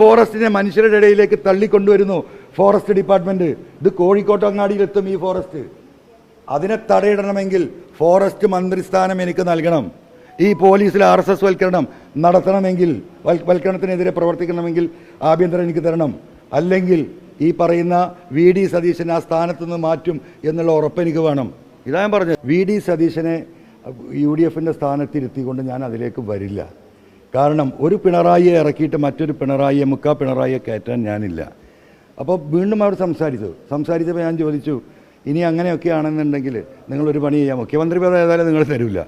ഫോറസ്റ്റിനെ മനുഷ്യരുടെ ഇടയിലേക്ക് തള്ളിക്കൊണ്ടുവരുന്നു forest department. ഇത് കോഴിക്കോട്ട് അങ്ങാടിയിലെത്തും ഈ ഫോറസ്റ്റ്. അതിനെ തടയിടണമെങ്കിൽ ഫോറസ്റ്റ് മന്ത്രിസ്ഥാനം എനിക്ക് നൽകണം. ഈ പോലീസിൽ ആർ എസ് എസ് വൽക്കരണം നടത്തണമെങ്കിൽ വൽ- വൽക്കരണത്തിനെതിരെ പ്രവർത്തിക്കണമെങ്കിൽ ആഭ്യന്തരം എനിക്ക് തരണം. അല്ലെങ്കിൽ ഈ പറയുന്ന വി ഡി സതീശൻ ആ സ്ഥാനത്തു നിന്ന് മാറ്റും എന്നുള്ള ഉറപ്പ് എനിക്ക് വേണം. ഇതാ ഞാൻ പറഞ്ഞത്. വി ഡി സതീശനെ യു ഡി എഫിന്റെ സ്ഥാനത്തിരുത്തിക്കൊണ്ട് ഞാൻ അതിലേക്ക് വരില്ല. കാരണം ഒരു പിണറായിയെ ഇറക്കിയിട്ട് മറ്റൊരു പിണറായിയെ മുക്കാ പിണറായിയെ കയറ്റാൻ ഞാനില്ല. അപ്പോൾ വീണ്ടും അവർ സംസാരിച്ചു. സംസാരിച്ചപ്പോൾ ഞാൻ ചോദിച്ചു ഇനി അങ്ങനെയൊക്കെ ആണെന്നുണ്ടെങ്കിൽ നിങ്ങളൊരു പണി ചെയ്യാം. മുഖ്യമന്ത്രി പദം ഏതായാലും നിങ്ങൾ തരില്ല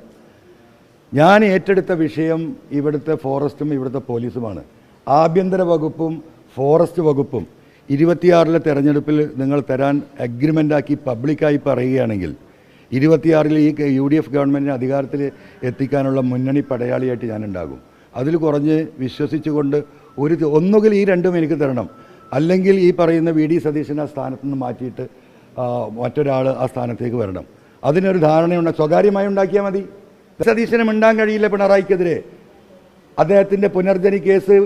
ഞാൻ ഏറ്റെടുത്ത വിഷയം ഇവിടുത്തെ ഫോറസ്റ്റും ഇവിടുത്തെ പോലീസുമാണ്. ആഭ്യന്തര വകുപ്പും ഫോറസ്റ്റ് വകുപ്പും ഇരുപത്തിയാറിലെ തെരഞ്ഞെടുപ്പിൽ നിങ്ങൾ തരാൻ അഗ്രിമെന്റാക്കി പബ്ലിക്കായി പറയുകയാണെങ്കിൽ ഇരുപത്തിയാറിൽ ഈ യു ഡി എഫ് ഗവൺമെന്റിനെ അധികാരത്തിൽ എത്തിക്കാനുള്ള മുന്നണി പടയാളിയായിട്ട് ഞാൻ ഉണ്ടാകും അതിൽ കുറഞ്ഞ് വിശ്വസിച്ചുകൊണ്ട് ഒരു ഒന്നുകിൽ ഈ രണ്ടും എനിക്ക് തരണം. അല്ലെങ്കിൽ ഈ പറയുന്ന വി ഡി സതീശനെ ആ സ്ഥാനത്ത് നിന്ന് മാറ്റിയിട്ട് മറ്റൊരാൾ ആ സ്ഥാനത്തേക്ക് വരണം. അതിനൊരു ധാരണയുണ്ട്. സ്വകാര്യമായി ഉണ്ടാക്കിയാൽ മതി. സതീശന് മിണ്ടാൻ കഴിയില്ല പിണറായിക്കെതിരെ. അദ്ദേഹത്തിന്റെ പുനർജനി കേസ്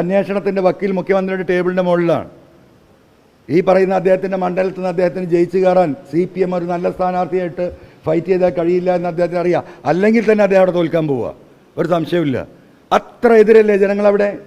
അന്വേഷണത്തിന്റെ വക്കീൽ മുഖ്യമന്ത്രിയുടെ ടേബിളിന്റെ മുകളിലാണ്. ഈ പറയുന്ന അദ്ദേഹത്തിന്റെ മണ്ഡലത്തിൽ നിന്ന് അദ്ദേഹത്തിന് ജയിച്ചു കയറാൻ സി പി എം ഒരു നല്ല സ്ഥാനാർത്ഥിയായിട്ട് ഫൈറ്റ് ചെയ്താൽ കഴിയില്ല എന്ന് അദ്ദേഹത്തിന് അറിയാം. അല്ലെങ്കിൽ തന്നെ അദ്ദേഹം അവിടെ തോൽക്കാൻ പോവുക. ഒരു സംശയമില്ല അത്ര എതിരല്ലേ ജനങ്ങളവിടെ?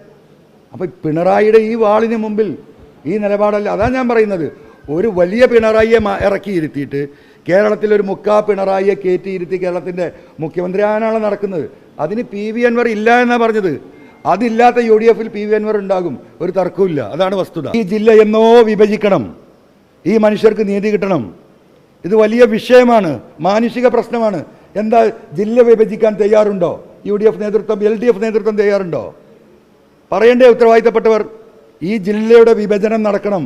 അപ്പോൾ പിണറായിയുടെ ഈ വാളിന് മുമ്പിൽ ഈ നിലപാടല്ല. അതാണ് ഞാൻ പറയുന്നത്. ഒരു വലിയ പിണറായിയെ ഇറക്കിയിരുത്തിയിട്ട് കേരളത്തിൽ ഒരു മുക്കാ പിണറായിയെ കയറ്റിയിരുത്തി കേരളത്തിന്റെ മുഖ്യമന്ത്രി ആനാണ് നടക്കുന്നത്. അതിന് പി വി അൻവർ ഇല്ല എന്നാണ് പറഞ്ഞത്. അതില്ലാത്ത യു ഡി എഫിൽ പി വി അൻവർ ഉണ്ടാകും. ഒരു തർക്കമില്ല അതാണ് വസ്തുത. ഈ ജില്ല എന്നോ വിഭജിക്കണം. ഈ മനുഷ്യർക്ക് നീതി കിട്ടണം. ഇത് വലിയ വിഷയമാണ്. മാനുഷിക പ്രശ്നമാണ്. എന്താ ജില്ല വിഭജിക്കാൻ തയ്യാറുണ്ടോ? യു ഡി എഫ് നേതൃത്വം എൽ ഡി എഫ് നേതൃത്വം ചെയ്യാറുണ്ടോ? പറയേണ്ടേ ഉത്തരവാദിത്തപ്പെട്ടവർ ഈ ജില്ലയുടെ വിഭജനം നടക്കണം.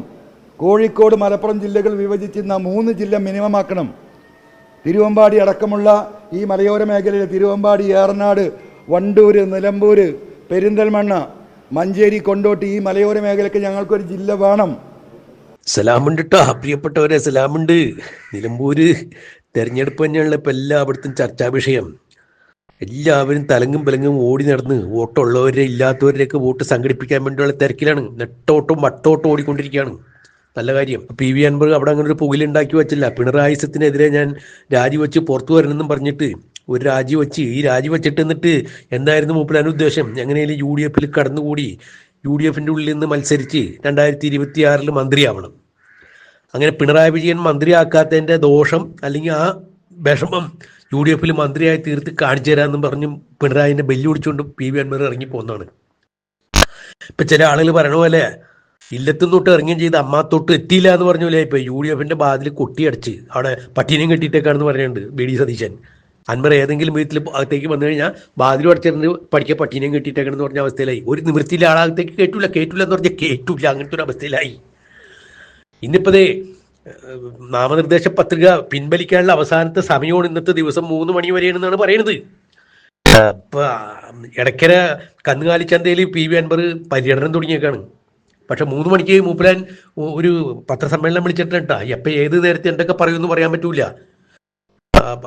കോഴിക്കോട് മലപ്പുറം ജില്ലകൾ വിഭജിച്ചിരുന്ന മൂന്ന് ജില്ല മിനിമം ആക്കണം തിരുവമ്പാടി അടക്കമുള്ള ഈ മലയോര മേഖലയിലെ തിരുവമ്പാടി ഏറനാട് വണ്ടൂര് നിലമ്പൂര് പെരിന്തൽമണ്ണ മഞ്ചേരി കൊണ്ടോട്ടി ഈ മലയോര മേഖലയ്ക്ക് ഞങ്ങൾക്കൊരു ജില്ല വേണം. സലാമുണ്ട് കേട്ടോ പ്രിയപ്പെട്ടവരെ സലാമുണ്ട്. നിലമ്പൂര് തെരഞ്ഞെടുപ്പ് തന്നെയാണല്ലോ ഇപ്പൊ എല്ലായിടത്തും ചർച്ചാ വിഷയം എല്ലാവരും തലങ്ങും പിലങ്ങും ഓടി നടന്ന് വോട്ടുള്ളവരെ ഇല്ലാത്തവരിലേക്ക് വോട്ട് സംഘടിപ്പിക്കാൻ വേണ്ടിയുള്ള തിരക്കിലാണ്. നെട്ടോട്ടും വട്ടോട്ടും ഓടിക്കൊണ്ടിരിക്കുകയാണ്. നല്ല കാര്യം. പി വി അൻവർ അവിടെ അങ്ങനെ ഒരു പുകലുണ്ടാക്കി വെച്ചില്ല. പിണറായിസത്തിനെതിരെ ഞാൻ രാജിവെച്ച് പുറത്തു വരണമെന്നും പറഞ്ഞിട്ട് ഒരു രാജിവെച്ച് ഈ രാജിവെച്ചിട്ട് എന്നിട്ട് എന്തായിരുന്നു മൂപ്പരാൻ ഉദ്ദേശം എങ്ങനെയാലും യു ഡി എഫിൽ കടന്നുകൂടി യു ഡി എഫിന്റെ ഉള്ളിൽ നിന്ന് മത്സരിച്ച് രണ്ടായിരത്തി ഇരുപത്തി ആറിൽ മന്ത്രിയാവണം. അങ്ങനെ പിണറായി വിജയൻ മന്ത്രിയാക്കാത്തതിന്റെ ദോഷം അല്ലെങ്കിൽ ആ വിഷമം യു ഡി എഫിൽ മന്ത്രിയായി തീർത്ത് കാണിച്ചു തരാമെന്നും പറഞ്ഞും പിണറായിനെ വെല്ലുവിളിച്ചുകൊണ്ട് പി വി അൻവർ ഇറങ്ങി പോകുന്നതാണ് ഇപ്പൊ ചില ആളുകൾ പറയണ പോലെ ഇല്ലത്തും തൊട്ട് ഇറങ്ങുകയും ചെയ്ത് അമ്മാത്തൊട്ട് എത്തിയില്ല എന്ന് പറഞ്ഞ പോലെ ഇപ്പൊ യു ഡി എഫിന്റെ ബാതിൽ കൊട്ടിയടച്ച് അവിടെ പട്ടീനെയും കെട്ടിയിട്ടേക്കാണെന്ന് പറയുന്നുണ്ട് ബി ഡി സതീശൻ. അൻവർ ഏതെങ്കിലും വീട്ടിൽ അകത്തേക്ക് വന്നു കഴിഞ്ഞാൽ ബാതിൽ അടച്ചിരുന്ന് പഠിക്കുക പട്ടീനെയും കെട്ടിയിട്ടേക്കണെന്ന് പറഞ്ഞ അവസ്ഥയിലായി. ഒരു നിവൃത്തിയിലെ ആളകത്തേക്ക് കേട്ടില്ല കേട്ടില്ല എന്ന് പറഞ്ഞാൽ കേട്ടില്ല അങ്ങനത്തെ ഒരു അവസ്ഥയിലായി. ഇന്നിപ്പതേ നാമനിർദ്ദേശ പത്രിക പിൻവലിക്കാനുള്ള അവസാനത്തെ സമയമാണ് ഇന്നത്തെ ദിവസം മൂന്ന് മണി വരെയാണെന്നാണ് പറയുന്നത്. ഇടയ്ക്കര കന്നുകാലി ചന്തയിൽ പി വി അൻബർ പര്യടനം തുടങ്ങിയേക്കാണ്. പക്ഷെ മൂന്ന് മണിക്ക് മൂപ്പലാൻ ഒരു പത്രസമ്മേളനം വിളിച്ചിട്ടുണ്ട്. എപ്പോൾ ഏത് നേരത്തെ എന്തൊക്കെ പറയുമെന്ന് പറയാൻ പറ്റൂല.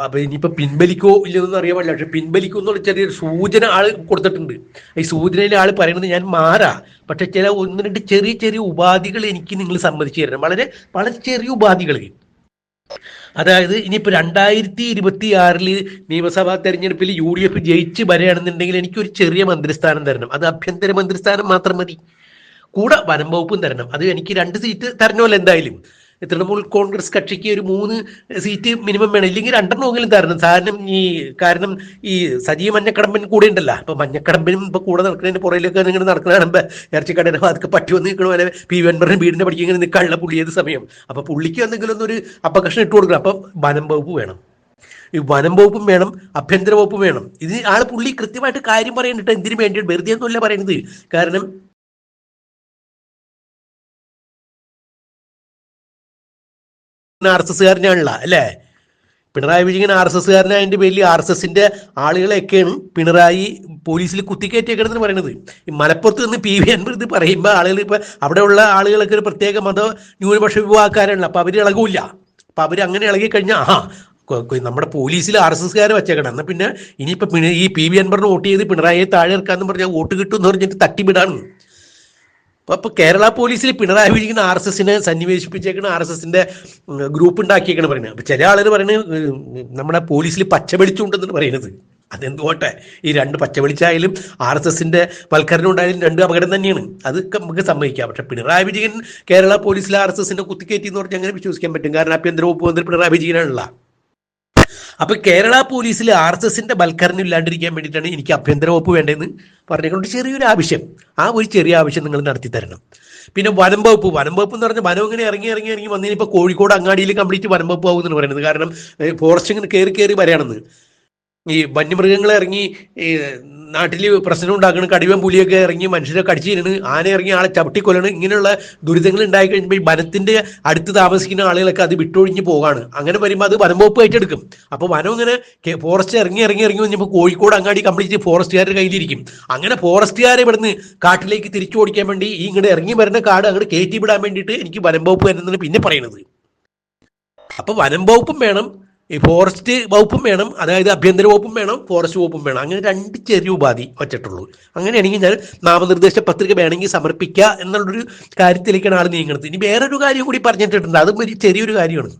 അപ്പൊ ഇനിയിപ്പോ പിൻവലിക്കോ ഇല്ലെന്നൊന്നും അറിയാൻ പാടില്ല. പക്ഷെ പിൻവലിക്കും എന്നുള്ള ചെറിയൊരു സൂചന ആൾ കൊടുത്തിട്ടുണ്ട്. ഈ സൂചനയിൽ ആൾ പറയുന്നത് ഞാൻ മാറാ. പക്ഷെ ചില ഒന്ന് രണ്ട് ചെറിയ ചെറിയ ഉപാധികൾ എനിക്ക് നിങ്ങൾ സമ്മതിച്ചു തരണം. വളരെ വളരെ ചെറിയ ഉപാധികൾ. അതായത് ഇനിയിപ്പോ രണ്ടായിരത്തി ഇരുപത്തി ആറിൽ നിയമസഭാ തെരഞ്ഞെടുപ്പിൽ യു ഡി എഫ് ജയിച്ച് വരികയാണെന്നുണ്ടെങ്കിൽ എനിക്കൊരു ചെറിയ മന്ത്രിസ്ഥാനം തരണം. അത് ആഭ്യന്തര മന്ത്രിസ്ഥാനം മാത്രം മതി. കൂടെ വനം വകുപ്പും തരണം. അത് എനിക്ക് രണ്ട് സീറ്റ് തരണമല്ലോ എന്തായാലും. തൃണമൂൽ കോൺഗ്രസ് കക്ഷിക്ക് ഒരു മൂന്ന് സീറ്റ് മിനിമം വേണം. ഇല്ലെങ്കിൽ രണ്ടെണ്ണമെങ്കിലും തരണം. കാരണം ഈ കാരണം ഈ സജീവ മഞ്ഞക്കടമ്പൻ കൂടെ ഉണ്ടല്ലോ. അപ്പൊ മഞ്ഞക്കടമ്പനും ഇപ്പൊ കൂടെ നടക്കുന്നതിന്റെ പുറയിലൊക്കെ നിങ്ങൾ നടക്കുന്ന ഇറച്ചിക്കടയുടെ ഭാഗത്ത് പറ്റി വന്ന് നിൽക്കണ പോലെ പി വെൻബറിന് വീടിന്റെ പഠിക്കുക ഇങ്ങനെ നിൽക്കാനുള്ള പുള്ളി ഏത് സമയം? അപ്പൊ പുള്ളിക്ക് എന്തെങ്കിലും ഒന്നൊരു അപകർഷണം ഇട്ട് കൊടുക്കണം. അപ്പൊ വനം വകുപ്പ് വേണം. ഈ വനം വകുപ്പും വേണം. ആഭ്യന്തര വകുപ്പും വേണം. ഇത് ആൾ പുള്ളി കൃത്യമായിട്ട് കാര്യം പറയുന്നുണ്ട് എന്തിനു വേണ്ടി വെറുതെ ഒന്നുമല്ല പറയുന്നത് കാരണം ആർ എസ് എസ്കാരനാണല്ല അല്ലേ? പിണറായി വിജയൻ ആർ എസ് എസ്കാരനായതിന്റെ പേരിൽ ആർ എസ് എസിന്റെ ആളുകളെയൊക്കെയാണ് പിണറായി പോലീസിൽ കുത്തിക്കയറ്റിയേക്കണെന്ന് പറയുന്നത് മലപ്പുറത്ത് നിന്ന് പി വി അൻപത് പറയുമ്പോൾ ആളുകൾ ഇപ്പൊ അവിടെയുള്ള ആളുകളൊക്കെ ഒരു പ്രത്യേക മത ന്യൂനപക്ഷ വിഭാഗക്കാരാണല്ലോ അപ്പൊ അവർ ഇളകൂല്ല. അപ്പൊ അവർ അങ്ങനെ ഇളകി കഴിഞ്ഞാൽ കൊ- നമ്മുടെ പോലീസിൽ ആർ എസ് എസ്കാർ വെച്ചേക്കണം. എന്നാൽ പിന്നെ ഇനിയിപ്പോ പിണ- ഈ പി വി അൻപറിന് വോട്ട് ചെയ്ത് പിണറായിയെ താഴെ ഇറക്കാന്ന് പറഞ്ഞാൽ വോട്ട് കിട്ടും എന്ന് പറഞ്ഞിട്ട് തട്ടിവിടാണ്. അപ്പൊ കേരള പോലീസിൽ പിണറായി വിജയൻ ആർ എസ് എസിനെ സന്നിവേശിപ്പിച്ചേക്കണ ആർ എസ് എസിന്റെ ഗ്രൂപ്പ് ഉണ്ടാക്കിയേക്കണ പറയുന്നത്. അപ്പൊ ചില ആളുകൾ പറയുന്നത് നമ്മുടെ പോലീസിൽ പച്ച വെളിച്ചമുണ്ടെന്നാണ് പറയുന്നത് അതെന്തുകൊട്ടെ ഈ രണ്ട് പച്ചവെളിച്ചായാലും ആർ എസ് എസിന്റെ വൽക്കരണം ഉണ്ടായാലും രണ്ട് അപകടം തന്നെയാണ്. അത് നമുക്ക് സമ്മതിക്കാം പക്ഷെ പിണറായി വിജയൻ കേരള പോലീസിലെ ആർ എസ് എസിന്റെ കുത്തിക്കയറ്റി എന്ന് പറഞ്ഞാൽ അങ്ങനെ വിശ്വസിക്കാൻ പറ്റും. കാരണം ആഭ്യന്തര വകുപ്പ് മന്ത്രി പിണറായി വിജയനാണല്ലോ. അപ്പൊ കേരള പോലീസിൽ ആർ എസ് എസിന്റെ ബൽക്കരണം ഇല്ലാണ്ടിരിക്കാൻ വേണ്ടിയിട്ടാണ് എനിക്ക് ആഭ്യന്തര വകുപ്പ് വേണ്ടതെന്ന് പറഞ്ഞുകൊണ്ട് ചെറിയൊരു ആവശ്യം. ആ ഒരു ചെറിയ ആവശ്യം നിങ്ങൾ നടത്തി തരണം. പിന്നെ വനം വകുപ്പ്. വനം വകുപ്പ് എന്ന് പറഞ്ഞാൽ വനം ഇങ്ങനെ ഇറങ്ങി ഇറങ്ങി ഇറങ്ങി വന്നതിന് ഇപ്പൊ കോഴിക്കോട് അങ്ങാടിയിൽ കംപ്ലീറ്റ് വനം വകുപ്പ് ആവും എന്ന് പറയുന്നത്. കാരണം ഫോറസ്റ്റ് ഇങ്ങനെ കയറി കയറി വരികയാണെന്ന് ഈ വന്യമൃഗങ്ങളെ ഇറങ്ങി ഈ നാട്ടിൽ പ്രശ്നം ഉണ്ടാക്കണം കടിവൻ പുലിയൊക്കെ ഇറങ്ങി മനുഷ്യരെ കടിച്ചു തിന്നണ് ആന ഇറങ്ങി ആളെ ചവിട്ടിക്കൊല്ലണ് ഇങ്ങനെയുള്ള ദുരിതങ്ങൾ ഉണ്ടായി കഴിയുമ്പോൾ ഈ വനത്തിന്റെ അടുത്ത് താമസിക്കുന്ന ആളുകളൊക്കെ അത് വിട്ടൊഴിഞ്ഞ് പോകാണ്. അങ്ങനെ വരുമ്പോൾ അത് വനം വകുപ്പ് ഏറ്റെടുക്കും. അപ്പോൾ വനം ഇങ്ങനെ ഫോറസ്റ്റ് ഇറങ്ങി ഇറങ്ങി ഇറങ്ങി വന്നപ്പോൾ കോഴിക്കോട് അങ്ങാടി കംപ്ലീറ്റ് ഫോറസ്റ്റുകാരുടെ കയ്യിലിരിക്കും. അങ്ങനെ ഫോറസ്റ്റുകാരെ ഇവിടുന്ന് കാട്ടിലേക്ക് തിരിച്ചു ഓടിക്കാൻ വേണ്ടി ഈ ഇങ്ങോട്ട് ഇറങ്ങി വരുന്ന കാട് അങ്ങോട്ട് കയറ്റി വിടാൻ വേണ്ടിയിട്ട് എനിക്ക് വനം വകുപ്പ് വരുന്നതാണ് പിന്നെ പറയുന്നത് അപ്പൊ വനം വകുപ്പും വേണം ഈ ഫോറസ്റ്റ് വകുപ്പും വേണം അതായത് ആഭ്യന്തര വകുപ്പും വേണം ഫോറസ്റ്റ് വകുപ്പും വേണം. അങ്ങനെ രണ്ട് ചെറിയ ഉപാധി വച്ചിട്ടുള്ളൂ. അങ്ങനെയാണെങ്കിൽ ഞാൻ നാമനിർദ്ദേശ പത്രിക വേണമെങ്കിൽ സമർപ്പിക്കുക എന്നുള്ളൊരു കാര്യത്തിലേക്കാണ് ആൾ നീങ്ങുന്നത് ഇനി വേറൊരു കാര്യം കൂടി പറഞ്ഞിട്ടുണ്ട്. അതും ഒരു ചെറിയൊരു കാര്യമാണ്.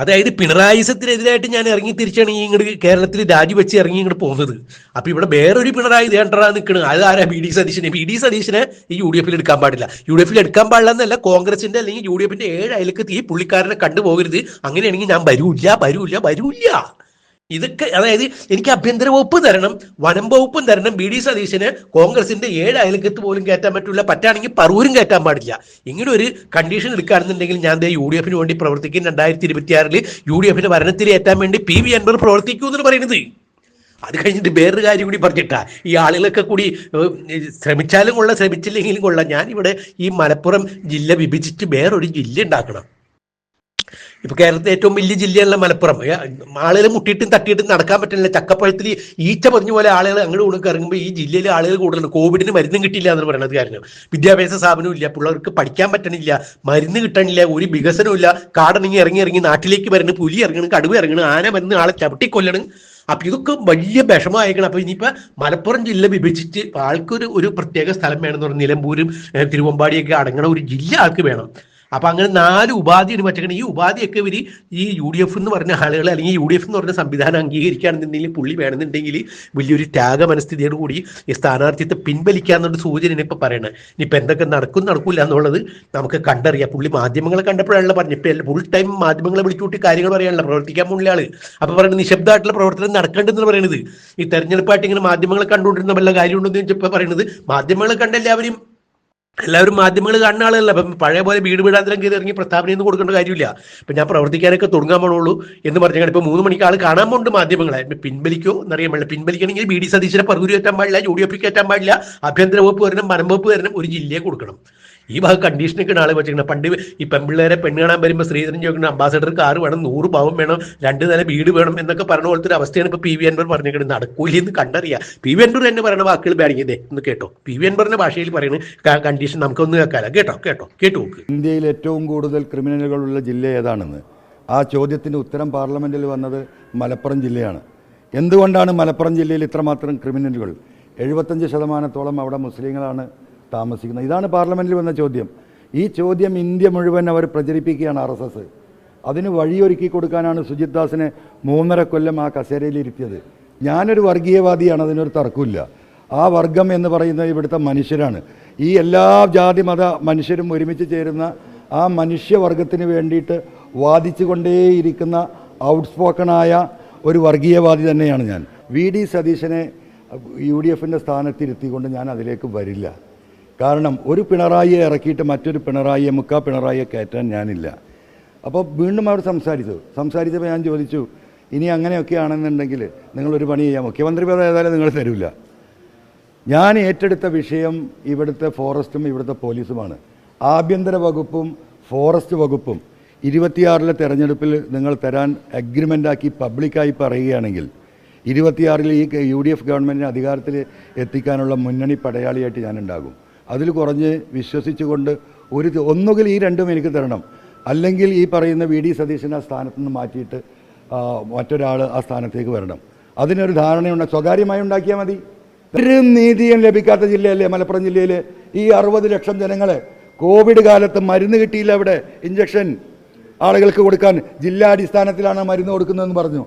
അതായത് പിണറായിസത്തിനെതിരായിട്ട് ഞാൻ ഇറങ്ങി തിരിച്ചാണ് ഈ ഇങ്ങോട്ട് കേരളത്തിൽ രാജിവെച്ച് ഇറങ്ങി ഇങ്ങോട്ട് പോകുന്നത്. അപ്പൊ ഇവിടെ വേറൊരു പിണറായി ദേണ്ടറാ നിൽക്കുന്നത് അത് ആരാ? ബി ഡി സതീശനെ. ബി ഡി സതീശനെ ഈ യു ഡി എഫിൽ എടുക്കാൻ പാടില്ല. യു ഡി എഫിൽ എടുക്കാൻ പാടില്ല എന്നല്ല കോൺഗ്രസിന്റെ അല്ലെങ്കിൽ യു ഡി എഫിന്റെ ഏഴ് അയലക്കത്ത് ഈ പുള്ളിക്കാരനെ കണ്ടുപോകരുത്. അങ്ങനെയാണെങ്കിൽ ഞാൻ വരൂല്ല വരൂല്ല വരൂല്ല. ഇതൊക്കെ അതായത് എനിക്ക് ആഭ്യന്തര വകുപ്പ് തരണം വനം വകുപ്പും തരണം ബി ഡി സതീശന് കോൺഗ്രസിന്റെ ഏഴ് അയൽക്കത്ത് പോലും കയറ്റാൻ പറ്റില്ല പറ്റാണെങ്കിൽ പറൂരും കയറ്റാൻ പാടില്ല. ഇങ്ങനെ ഒരു കണ്ടീഷൻ എടുക്കുകയാണെന്നുണ്ടെങ്കിൽ ഞാൻ യു ഡി എഫിന് വേണ്ടി പ്രവർത്തിക്കും. രണ്ടായിരത്തി ഇരുപത്തിയാറിൽ യു ഡി എഫിന് ഭരണത്തിൽ ഏറ്റാൻ വേണ്ടി പി വി അൻവർ പ്രവർത്തിക്കൂ എന്ന് പറയുന്നത്. അത് കഴിഞ്ഞിട്ട് വേറൊരു കാര്യം കൂടി പറഞ്ഞിട്ടാ ഈ ആളുകളൊക്കെ കൂടി ശ്രമിച്ചാലും കൊള്ളാം ശ്രമിച്ചില്ലെങ്കിലും കൊള്ളാം. ഞാൻ ഇവിടെ ഈ മലപ്പുറം ജില്ല വിഭജിച്ച് വേറൊരു ജില്ല ഉണ്ടാക്കണം. ഇപ്പൊ കേരളത്തിലെ ഏറ്റവും വലിയ ജില്ലയുള്ള മലപ്പുറം. ആളുകൾ മുട്ടിയിട്ടും തട്ടിയിട്ടും നടക്കാൻ പറ്റുന്നില്ല ചക്കപ്പഴത്തിൽ ഈച്ച പറഞ്ഞ പോലെ ആളുകൾ അങ്ങോട്ട് കൊടുക്കുക ഇറങ്ങുമ്പോൾ ഈ ജില്ലയിൽ ആളുകൾ കൂടുതലുണ്ട്. കോവിഡിന് മരുന്നും കിട്ടില്ല എന്ന് പറയുന്നത് കാരണം വിദ്യാഭ്യാസ സ്ഥാപനവും ഇല്ല. പിള്ളേർക്ക് പഠിക്കാൻ പറ്റണില്ല. മരുന്ന് കിട്ടണില്ല. ഒരു വികസനവും ഇല്ല. കാടണിങ്ങി ഇറങ്ങി ഇറങ്ങി നാട്ടിലേക്ക് വരണം പുലി ഇറങ്ങണം കടുവ ഇറങ്ങണം ആന വന്ന് ആളെ ചവിട്ടിക്കൊല്ലണം അപ്പൊ ഇതൊക്കെ വലിയ വിഷമമായിരിക്കണം അപ്പൊ ഇനിയിപ്പോ മലപ്പുറം ജില്ല വിഭജിച്ച് ആൾക്കൊരു ഒരു പ്രത്യേക സ്ഥലം വേണമെന്ന് പറഞ്ഞാൽ നിലമ്പൂരും തിരുവമ്പാടിയൊക്കെ അടങ്ങണ ഒരു ജില്ല ആൾക്ക് വേണം. അപ്പൊ അങ്ങനെ നാല് ഉപാധിയാണ് പറ്റണം ഈ ഉപാധിയൊക്കെ ഇവർ ഈ യു ഡി എഫ് എന്ന് പറഞ്ഞ ആളുകൾ അല്ലെങ്കിൽ യു ഡി എഫ് എന്ന് പറഞ്ഞ സംവിധാനം അംഗീകരിക്കുകയാണെന്നുണ്ടെങ്കിൽ പുള്ളി വേണമെന്നുണ്ടെങ്കിൽ വലിയൊരു ത്യാഗ മനസ്ഥിതിയോട് കൂടി ഈ സ്ഥാനാർത്ഥിത്വം പിൻവലിക്കാന്നുള്ള സൂചന ഇപ്പൊ പറയണത്. ഇനിയിപ്പോ എന്തൊക്കെ നടക്കും നടക്കില്ല എന്നുള്ളത് നമുക്ക് കണ്ടറിയാം. പുള്ളി മാധ്യമങ്ങളെ കണ്ടപ്പോഴാണല്ലോ പറഞ്ഞു ഇപ്പൊ ഫുൾ ടൈം മാധ്യമങ്ങളെ വിളിച്ചുകൂട്ടി കാര്യങ്ങൾ പറയാനുള്ള പ്രവർത്തിക്കാൻ പോകുന്ന ആൾ. അപ്പൊ പറയുന്നത് നിശബ്ദമായിട്ടുള്ള പ്രവർത്തനം നടക്കേണ്ടെന്ന് പറയുന്നത് ഈ തെരഞ്ഞെടുപ്പായിട്ട് ഇങ്ങനെ മാധ്യമങ്ങളെ കണ്ടുകൊണ്ടിരുന്ന വല്ല കാര്യമുണ്ടെന്ന് ചോദിച്ചപ്പോൾ പറയുന്നത് മാധ്യമങ്ങളെ കണ്ട എല്ലാവരും മാധ്യമങ്ങൾ കാണുന്ന ആളല്ല? അപ്പം പഴയ പോലെ വീട് വീടാന്തരം കയറി ഇറങ്ങി പ്രസ്താവനയൊന്നും കൊടുക്കേണ്ട കാര്യമില്ല. അപ്പം ഞാൻ പ്രവർത്തിക്കാനൊക്കെ തുടങ്ങാൻ പോണുള്ളൂ എന്ന് പറഞ്ഞാൽ ഇപ്പം മൂന്ന് മണിക്ക് ആൾ കാണാൻ പോകുന്നുണ്ട് മാധ്യമങ്ങളെ. പിൻവലിക്കോ എന്നറിയാൻ പാടില്ല. പിൻവലിക്കണമെങ്കിൽ ബി ഡി സതീശനെ പറഞ്ഞു കയറ്റാൻ പാടില്ല യു ഡി എഫ് കയറ്റാൻ പാടില്ല ആഭ്യന്തര വകുപ്പ് വരണം വനം വകുപ്പ് വരണം ഒരു ജില്ലയെ കൊടുക്കണം. ഈ ഭാഗം കണ്ടീഷനൊക്കെ ആളെ വെച്ചിരിക്കുന്നത് പണ്ട് ഈ പെൺപിള്ളേരെ പെണ്ണ് കാണാൻ വരുമ്പോൾ ശ്രീധരൻ ചോദിക്കുന്ന അംബാസഡർ കാർ വേണം നൂറ് പാവം വേണം രണ്ട് നില വീട് വേണം എന്നൊക്കെ പറഞ്ഞ പോലത്തെ ഒരു അവസ്ഥയാണ് ഇപ്പോൾ പി വി അൻവർ പറഞ്ഞിരിക്കുന്നത്. നടക്കൂലി എന്ന് കണ്ടറിയാം. പി വി അൻവർ തന്നെ പറയുന്ന വാക്കുകൾ ബാഡിങ്ങതേ എന്ന് കേട്ടോ. പി വി അൻവറിന്റെ ഭാഷയിൽ പറയുന്ന കണ്ടീഷൻ നമുക്കൊന്ന് കേൾക്കാലോ കേട്ടോ കേട്ടോ കേട്ടു ഇന്ത്യയിൽ ഏറ്റവും കൂടുതൽ ക്രിമിനലുകളുള്ള ജില്ല ഏതാണെന്ന്? ആ ചോദ്യത്തിന് ഉത്തരം പാർലമെന്റിൽ വന്നത് മലപ്പുറം ജില്ലയാണ്. എന്തുകൊണ്ടാണ് മലപ്പുറം ജില്ലയിൽ ഇത്രമാത്രം ക്രിമിനലുകൾ എഴുപത്തഞ്ച് ശതമാനത്തോളം അവിടെ മുസ്ലിങ്ങളാണ്. താമസിക്കുന്നത്. ഇതാണ് പാർലമെന്റിൽ വന്ന ചോദ്യം. ഈ ചോദ്യം ഇന്ത്യ മുഴുവൻ അവർ പ്രചരിപ്പിക്കുകയാണ് ആർ എസ് എസ് അതിന് വഴിയൊരുക്കി കൊടുക്കാനാണ് സുജിത് ദാസിനെ മൂന്നര കൊല്ലം ആ കസേരയിൽ ഇരുത്തിയത്. ഞാനൊരു വർഗീയവാദിയാണ് അതിനൊരു തർക്കമില്ല ആ വർഗം എന്ന് പറയുന്നത് ഇവിടുത്തെ മനുഷ്യരാണ്. ഈ എല്ലാ ജാതി മത മനുഷ്യരും ഒരുമിച്ച് ചേരുന്ന ആ മനുഷ്യവർഗത്തിന് വേണ്ടിയിട്ട് വാദിച്ചുകൊണ്ടേയിരിക്കുന്ന ഔട്ട്സ്പോക്കണായ ഒരു വർഗീയവാദി തന്നെയാണ് ഞാൻ. വി. ഡി. സതീശനെ യു ഡി എഫിന്റെ സ്ഥാനത്തിരുത്തിക്കൊണ്ട് ഞാൻ അതിലേക്ക് വരില്ല. കാരണം ഒരു പിണറായിയെ ഇറക്കിയിട്ട് മറ്റൊരു പിണറായിയെ മുക്കാ പിണറായിയെ കയറ്റാൻ ഞാനില്ല. അപ്പോൾ വീണ്ടും അവർ സംസാരിച്ചു. സംസാരിച്ചപ്പോൾ ഞാൻ ചോദിച്ചു ഇനി അങ്ങനെയൊക്കെ ആണെന്നുണ്ടെങ്കിൽ നിങ്ങളൊരു പണി ചെയ്യാം. മുഖ്യമന്ത്രി പദം ഏതായാലും നിങ്ങൾ തരില്ല ഞാൻ ഏറ്റെടുത്ത വിഷയം ഇവിടുത്തെ ഫോറസ്റ്റും ഇവിടുത്തെ പോലീസുമാണ്. ആഭ്യന്തര വകുപ്പും ഫോറസ്റ്റ് വകുപ്പും ഇരുപത്തിയാറിലെ തെരഞ്ഞെടുപ്പിൽ നിങ്ങൾ തരാൻ അഗ്രിമെന്റാക്കി പബ്ലിക്കായി പറയുകയാണെങ്കിൽ ഇരുപത്തിയാറിൽ ഈ യു ഡി എഫ് ഗവൺമെന്റിനെ അധികാരത്തിൽ എത്തിക്കാനുള്ള മുന്നണി പടയാളിയായിട്ട് ഞാനുണ്ടാകും. അതിൽ കുറഞ്ഞ് വിശ്വസിച്ചുകൊണ്ട് ഒരു ഒന്നുകിൽ ഈ രണ്ടും എനിക്ക് തരണം. അല്ലെങ്കിൽ ഈ പറയുന്ന വി ഡി സതീശനെ ആ സ്ഥാനത്ത് നിന്ന് മാറ്റിയിട്ട് മറ്റൊരാൾ ആ സ്ഥാനത്തേക്ക് വരണം. അതിനൊരു ധാരണയുണ്ട്. സ്വകാര്യമായി ഉണ്ടാക്കിയാൽ മതി. ഒരു നീതിയും ലഭിക്കാത്ത ജില്ലയല്ലേ? മലപ്പുറം ജില്ലയിൽ ഈ അറുപത് ലക്ഷം ജനങ്ങളെ കോവിഡ് കാലത്ത് മരുന്ന് കിട്ടിയില്ല അവിടെ. ഇഞ്ചക്ഷൻ ആളുകൾക്ക് കൊടുക്കാൻ ജില്ലാടിസ്ഥാനത്തിലാണ് മരുന്ന് കൊടുക്കുന്നതെന്ന് പറഞ്ഞു.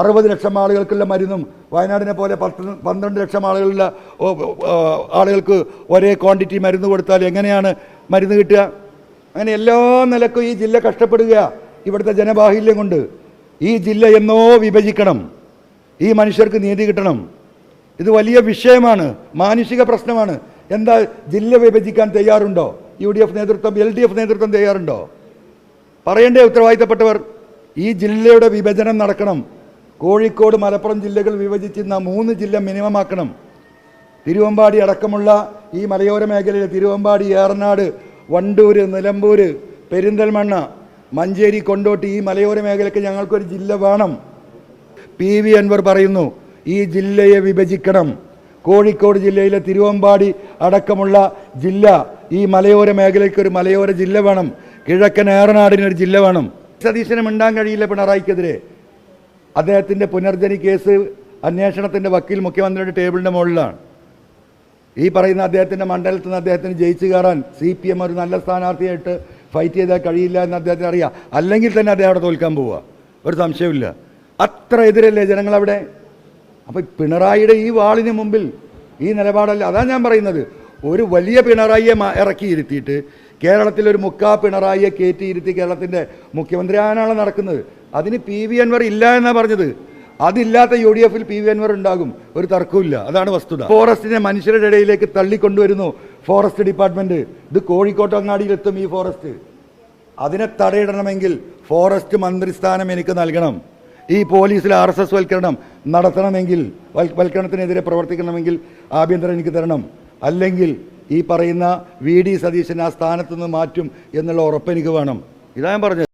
അറുപത് ലക്ഷം ആളുകൾക്കുള്ള മരുന്നും വയനാടിനെ പോലെ പത്ത് പന്ത്രണ്ട് ലക്ഷം ആളുകളുള്ള ആളുകൾക്ക് ഒരേ ക്വാണ്ടിറ്റി മരുന്ന് കൊടുത്താൽ എങ്ങനെയാണ് മരുന്ന് കിട്ടുക? അങ്ങനെ എല്ലാ നിലക്കും ഈ ജില്ല കഷ്ടപ്പെടുക ഇവിടുത്തെ ജനബാഹുല്യം കൊണ്ട്. ഈ ജില്ല എന്നോ വിഭജിക്കണം. ഈ മനുഷ്യർക്ക് നീതി കിട്ടണം. ഇത് വലിയ വിഷയമാണ്. മാനുഷിക പ്രശ്നമാണ്. എന്താ ജില്ല വിഭജിക്കാൻ തയ്യാറുണ്ടോ? യു ഡി എഫ് നേതൃത്വം എൽ ഡി എഫ് നേതൃത്വം തയ്യാറുണ്ടോ? പറയണ്ടേ ഉത്തരവാദിത്തപ്പെട്ടവർ ഈ ജില്ലയുടെ വിഭജനം നടക്കണം. കോഴിക്കോട് മലപ്പുറം ജില്ലകൾ വിഭജിച്ചിരുന്ന മൂന്ന് ജില്ല മിനിമം ആക്കണം തിരുവമ്പാടി അടക്കമുള്ള ഈ മലയോര മേഖലയിലെ തിരുവമ്പാടി ഏറനാട് വണ്ടൂർ നിലമ്പൂർ പെരിന്തൽമണ്ണ മഞ്ചേരി കൊണ്ടോട്ടി ഈ മലയോര മേഖലയ്ക്ക് ഞങ്ങൾക്കൊരു ജില്ല വേണം. പി വി അൻവർ പറയുന്നു ഈ ജില്ലയെ വിഭജിക്കണം. കോഴിക്കോട് ജില്ലയിലെ തിരുവമ്പാടി അടക്കമുള്ള ജില്ല ഈ മലയോര മേഖലയ്ക്ക് ഒരു മലയോര ജില്ല വേണം. കിഴക്കൻ ഏറനാടിനൊരു ജില്ല വേണം. സതീശനം മിണ്ടാൻ കഴിയില്ല പിണറായിക്കെതിരെ. അദ്ദേഹത്തിന്റെ പുനർജനി കേസ് അന്വേഷണത്തിന്റെ വക്കീൽ മുഖ്യമന്ത്രിയുടെ ടേബിളിന്റെ മുകളിലാണ്. ഈ പറയുന്ന അദ്ദേഹത്തിന്റെ മണ്ഡലത്തിൽ നിന്ന് അദ്ദേഹത്തിന് ജയിച്ചു കയറാൻ സി പി എം ഒരു നല്ല സ്ഥാനാർത്ഥിയായിട്ട് ഫൈറ്റ് ചെയ്താൽ കഴിയില്ല എന്ന് അദ്ദേഹത്തിന് അറിയാം. അല്ലെങ്കിൽ തന്നെ അദ്ദേഹം അവിടെ തോൽക്കാൻ പോവുക. ഒരു സംശയമില്ല അത്ര എതിരല്ലേ ജനങ്ങളവിടെ? അപ്പോൾ പിണറായിയുടെ ഈ വാളിന് മുമ്പിൽ ഈ നിലപാടല്ല. അതാണ് ഞാൻ പറയുന്നത്. ഒരു വലിയ പിണറായിയെ ഇറക്കി ഇരുത്തിയിട്ട് കേരളത്തിൽ ഒരു മുക്കാ പിണറായിയെ കയറ്റി ഇരുത്തി കേരളത്തിന്റെ മുഖ്യമന്ത്രി ആനാണ് നടക്കുന്നത്. അതിന് പി വി അൻവർ ഇല്ല എന്നാണ് പറഞ്ഞത്. അതില്ലാത്ത യു ഡി എഫിൽ പി വി അൻവർ ഉണ്ടാകും. ഒരു തർക്കമില്ല അതാണ് വസ്തുത. ഫോറസ്റ്റിനെ മനുഷ്യരുടെ ഇടയിലേക്ക് തള്ളിക്കൊണ്ടുവരുന്നു ഫോറസ്റ്റ് ഡിപ്പാർട്ട്മെന്റ്. ഇത് കോഴിക്കോട്ടങ്ങാടിയിലെത്തും ഈ ഫോറസ്റ്റ്. അതിനെ തടയിടണമെങ്കിൽ ഫോറസ്റ്റ് മന്ത്രിസ്ഥാനം എനിക്ക് നൽകണം. ഈ പോലീസിൽ ആർ എസ് എസ് വൽക്കരണം നടത്തണമെങ്കിൽ വൽ- വൽക്കരണത്തിനെതിരെ പ്രവർത്തിക്കണമെങ്കിൽ ആഭ്യന്തരം എനിക്ക് തരണം. അല്ലെങ്കിൽ ഈ പറയുന്ന വി ഡി സതീശൻ ആ സ്ഥാനത്ത് നിന്ന് മാറ്റും എന്നുള്ള ഉറപ്പ് എനിക്ക് വേണം. ഇതാ ഞാൻ പറഞ്ഞത്.